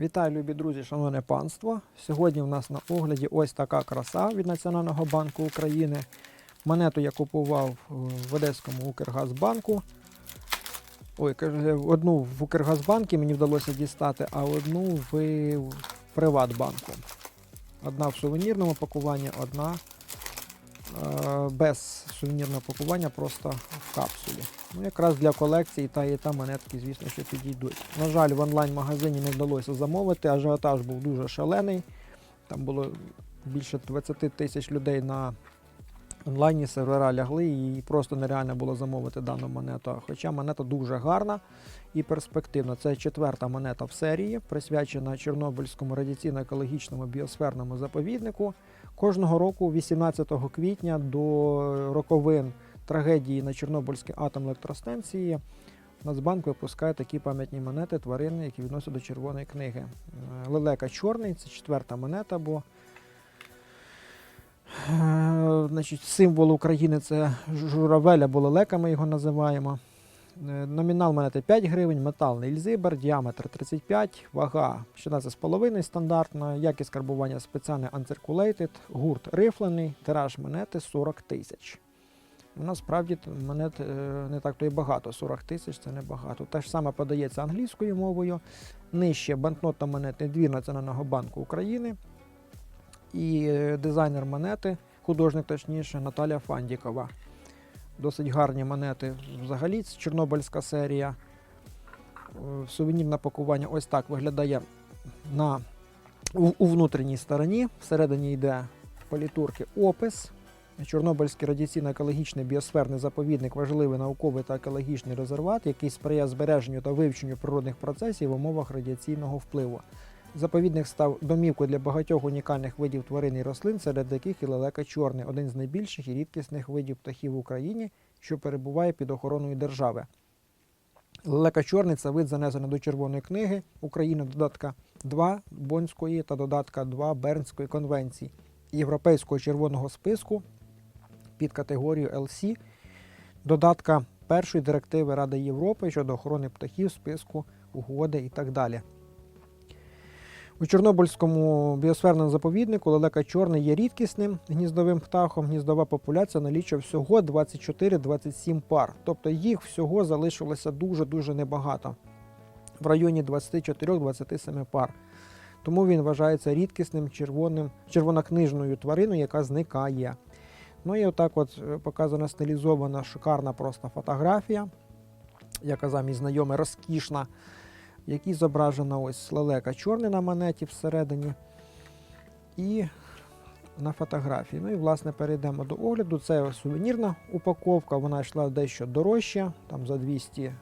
Вітаю, любі друзі, шановне панство. Сьогодні в нас на огляді ось така краса від Національного банку України. Монету я купував е, в Одеському Укргазбанку. Ой, одну в Укргазбанку мені вдалося дістати, а одну в Приватбанку. Одна в сувенірному пакуванні, одна е, без сувенірного пакування, просто в капсулі. Ну, якраз для колекції та і та монетки, звісно, що підійдуть. На жаль, в онлайн-магазині не вдалося замовити, ажіотаж був дуже шалений. Там було більше 20 тисяч людей на онлайні, сервера лягли і просто нереально було замовити дану монету. Хоча монета дуже гарна і перспективна. Це четверта монета в серії, присвячена Чорнобильському радіаційно-екологічному біосферному заповіднику. Кожного року, 18 квітня, до роковин трагедії на Чорнобильській атомній електростанції Нацбанк випускає такі пам'ятні монети тварини, які відносять до червоної книги. Е, Лелека чорний це четверта монета, бо е, значить, символ України це журавель або лелека, ми його називаємо. Е, Номінал монети 5 гривень, метал Нільзибер, діаметр 35, вага 16,5 стандартна, якість карбування спеціальний uncirculated, гурт рифлений, тираж монети 40 тисяч. Насправді монет е, не так то і багато, 40 тисяч це небагато. Те ж саме подається англійською мовою. Нижче банкнота монети двір Національного банку України. І е, дизайнер монети, художник точніше, Наталя Фандікова. Досить гарні монети взагалі, це Чорнобильська серія. Е, Сувенірне пакування ось так виглядає на, у, у внутрішній стороні. Всередині йде політурки опис. Чорнобильський радіаційно-екологічний біосферний заповідник важливий науковий та екологічний резерват, який сприяє збереженню та вивченню природних процесів в умовах радіаційного впливу. Заповідник став домівкою для багатьох унікальних видів тварин і рослин, серед яких і лелека чорний, один з найбільших і рідкісних видів птахів в Україні, що перебуває під охороною держави. Лелека чорний це вид занесений до Червоної книги України додатка 2 Бонської та додатка 2 Бернської конвенції Європейського червоного списку під категорію LC, додатка першої директиви Ради Європи щодо охорони птахів, списку угоди і так далі. У Чорнобильському біосферному заповіднику лелека чорний є рідкісним гніздовим птахом. Гніздова популяція налічує всього 24-27 пар. Тобто їх всього залишилося дуже-дуже небагато. В районі 24-27 пар. Тому він вважається рідкісним червоним, червонокнижною твариною, яка зникає. Ну і отак от е, показана стилізована шикарна просто фотографія, яка замість знайома розкішна, в якій зображена ось лелека чорний на монеті всередині. І на фотографії. Ну і власне перейдемо до огляду. Це сувенірна упаковка, вона йшла дещо дорожче, там за 200, е,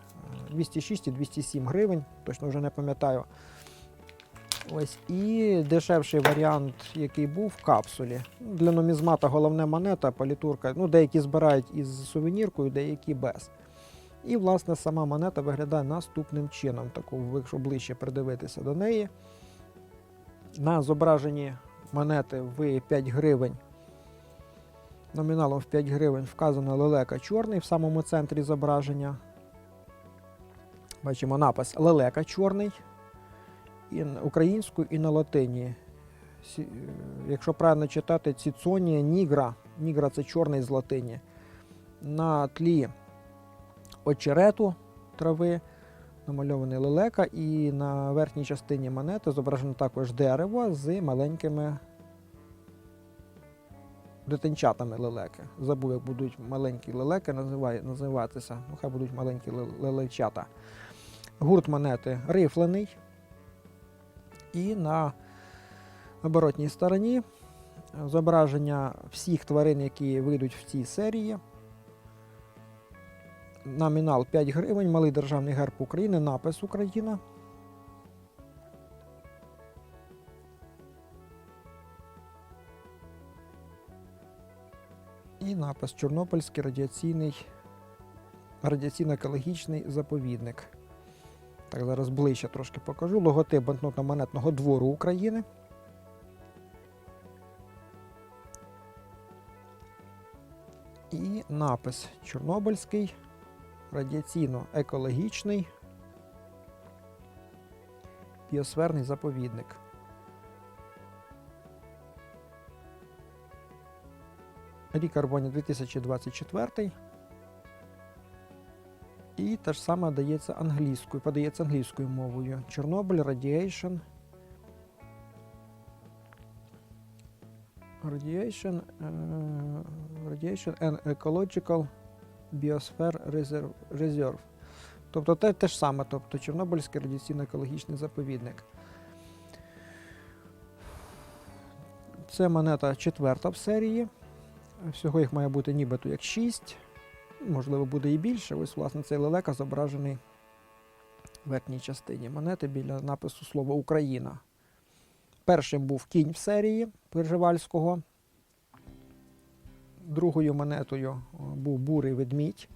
206 і 207 гривень, точно вже не пам'ятаю. Ось і дешевший варіант, який був в капсулі. Для нумізмата головне монета, палітурка. Ну, деякі збирають із сувеніркою, деякі без. І, власне, сама монета виглядає наступним чином, таку, якщо ближче придивитися до неї. На зображенні монети в 5 гривень. Номіналом в 5 гривень вказано лелека чорний в самому центрі зображення. Бачимо напис лелека чорний і українською, і на латині. Е, Якщо правильно читати, Ціцонія нігра. Нігра це чорний з латині. На тлі очерету трави намальований лелека, і на верхній частині монети зображено також дерево з маленькими дитинчатами лелеки. Забув, як будуть маленькі лелеки називатися. Ну, хай будуть маленькі ле- лелечата. Гурт монети рифлений. І на оборотній стороні зображення всіх тварин, які вийдуть в цій серії. Номінал 5 гривень, малий державний герб України, напис Україна. І напис Чорнобильський радіаційний радіаційно-екологічний заповідник. Так, зараз ближче трошки покажу. Логотип банкнотно-монетного двору України. І напис Чорнобильський радіаційно-екологічний біосферний заповідник. Рік карбоні 2024. І те ж саме дається англійською, подається англійською мовою. Чорнобиль, Radiation. Radiation, е, radiation and Ecological Biosphere Reserve. Reserve. Тобто те, те ж саме, тобто Чорнобильський радіаційно-екологічний заповідник. Це монета четверта в серії. Всього їх має бути нібито як 6. Можливо, буде і більше. Ось, власне, цей лелека зображений в верхній частині монети біля напису слова Україна. Першим був кінь в серії Пржевальського. Другою монетою був бурий ведмідь,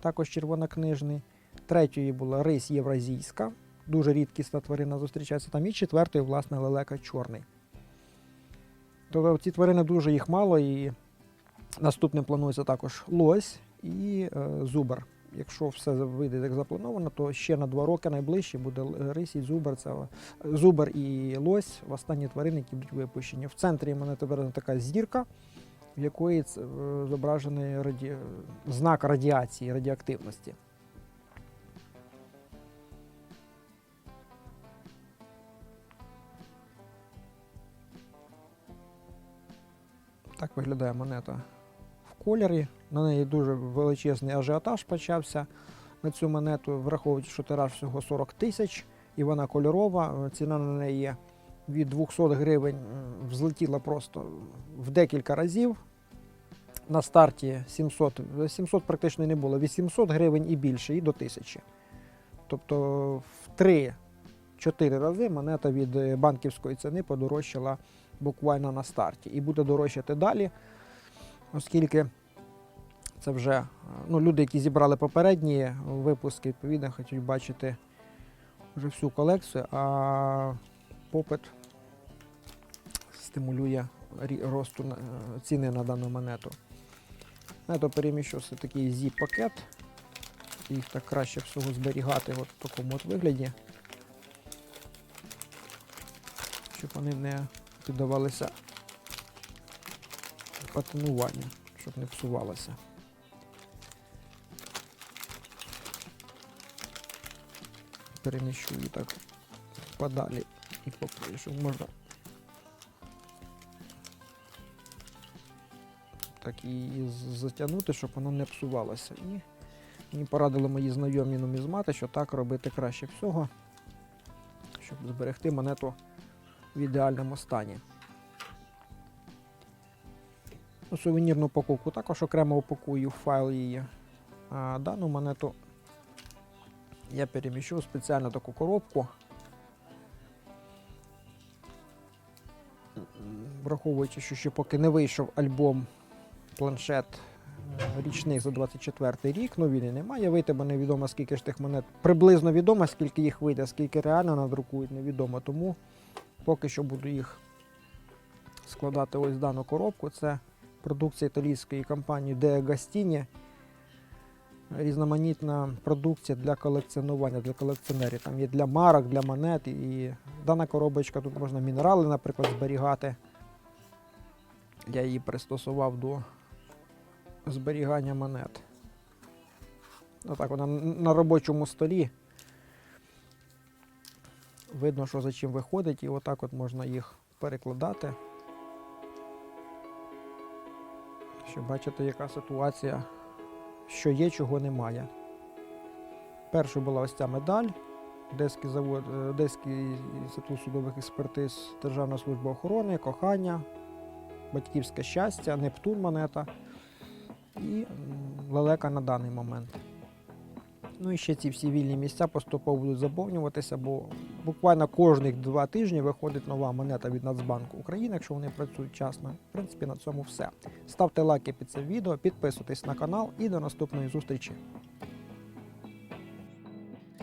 також червонокнижний. Третьою була рись євразійська, дуже рідкісна тварина зустрічається там. І четвертою, власне, лелека чорний. Тобто ці тварини дуже їх мало, і наступним планується також лось і е, зубр. Якщо все вийде як заплановано, то ще на два роки найближче буде рись зубр. Це е, зубр і лось останні тварини, які будуть випущені. В центрі мене тепер така зірка, в якої е, зображений раді... знак радіації, радіоактивності. Так виглядає монета в кольорі. На неї дуже величезний ажіотаж почався на цю монету, враховуючи, що тираж всього 40 тисяч, і вона кольорова. Ціна на неї від 200 гривень взлетіла просто в декілька разів. На старті 700, 700 практично не було, 800 гривень і більше, і до 1000. Тобто в 3-4 рази монета від е, банківської ціни подорожчала буквально на старті. І буде дорожчати далі, оскільки це вже е, ну, люди, які зібрали попередні випуски, відповідно, хочуть бачити вже всю колекцію, а попит стимулює росту е, ціни на дану монету. Я то переміщу все такий зіп-пакет. Їх так краще всього зберігати от в такому от вигляді, щоб вони не піддавалися патинуванню, щоб не псувалося. Переміщу її так подалі і покрию, щоб можна так її затягнути, щоб вона не псувалася. І мені порадили мої знайомі нумізмати, що так робити краще всього, щоб зберегти монету в ідеальному стані. Сувенірну упаковку також окремо упакую файл її. А дану монету я переміщу в спеціальну таку коробку. Враховуючи, що ще поки не вийшов альбом планшет е, річних за 24 рік, ну він і не має вийти, бо невідомо скільки ж тих монет. Приблизно відомо, скільки їх вийде, скільки реально надрукують, невідомо. Тому поки що буду їх складати ось в дану коробку. Це продукція італійської компанії De Agostini. Різноманітна продукція для колекціонування, для колекціонерів. Там є для марок, для монет. І дана коробочка тут можна мінерали, наприклад, зберігати. Я її пристосував до зберігання монет. Отак вона на робочому столі. Видно, що за чим виходить, і отак от можна їх перекладати. Щоб бачити, яка ситуація, що є, чого немає. Першою була ось ця медаль. Одеський завод, е, Одеський інститут судових експертиз, Державна служба охорони, кохання, батьківське щастя, Нептун монета і лелека на даний момент. Ну і ще ці всі вільні місця поступово будуть заповнюватися, бо буквально кожних два тижні виходить нова монета від Нацбанку України, якщо вони працюють вчасно. В принципі, на цьому все. Ставте лайки під це відео, підписуйтесь на канал і до наступної зустрічі.